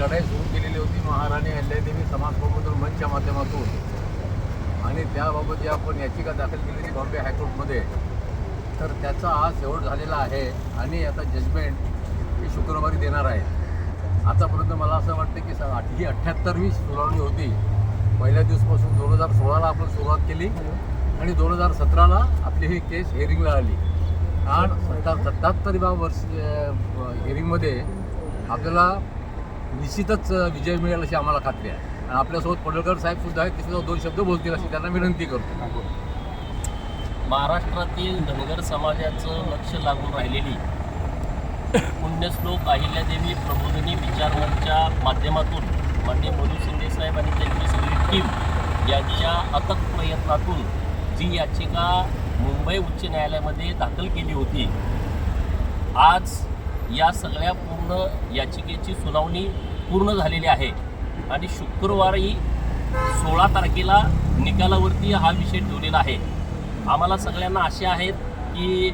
लढाई सुरू केलेली होती. महाराणी अहिल्यादेवी समाज प्रबोधन मंचच्या माध्यमातून. आणि त्याबाबत जी आपण याचिका दाखल केलेली बॉम्बे हायकोर्टमध्ये तर त्याचा आज शेवट झालेला आहे आणि आता जजमेंट मी शुक्रवारी देणार आहे. आतापर्यंत मला असं वाटतं की स- ही अठ्ठ्याहत्तरवी सुनावणी होती. पहिल्या दिवसपासून दोन हजार सोळाला आपण सुरुवात केली आणि दोन हजार सतराला आपली ही केस हेअरिंगला आली आणि सत्ता सत्याहत्तरव्या वर्ष हिअरिंगमध्ये आपल्याला निश्चितच विजय मिळेल अशी आम्हाला खात्री आहे. आणि आपल्यासोबत पडळकर साहेब सुद्धा आहेत तिथे दोन शब्द बोलतील अशी त्यांना विनंती करतो. महाराष्ट्रातील धनगर समाजाचं लक्ष लागून राहिलेली पुण्यश्लोक अहिल्यादेवी प्रबोधिनी विचारमंचच्या माध्यमातून माननीय मधु शिंदे साहेब आणि त्यांची सगळी टीम यांच्या अथक प्रयत्नातून जी याचिका मुंबई उच्च न्यायालयामध्ये दाखल केली होती आज या सगळ्या पूर्ण याचिकेची सुनावणी पूर्ण झालेली आहे. आणि शुक्रवारी सोळा तारखेला निकालावरती हा विषय ठेवलेला आहे. आम्हाला सगळ्यांना आशा आहेत की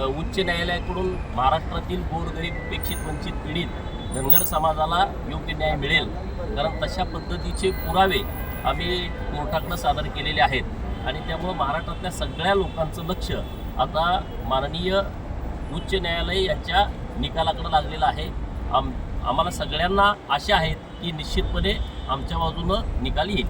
उच्च न्यायालयाकडून महाराष्ट्रातील गोरगरीब उपेक्षित वंचित पीडित धनगर समाजाला योग्य न्याय मिळेल. कारण तशा पद्धतीचे पुरावे आम्ही कोर्टाकडं सादर केलेले आहेत. आणि त्यामुळं महाराष्ट्रातल्या सगळ्या लोकांचं लक्ष आता माननीय उच्च न्यायालय यांच्या निकालाकडे लागलेलं आहे. आम आम्हाला सगळ्यांना आशा आहेत की निश्चितपणे आमच्या बाजूनं निकाल येईल.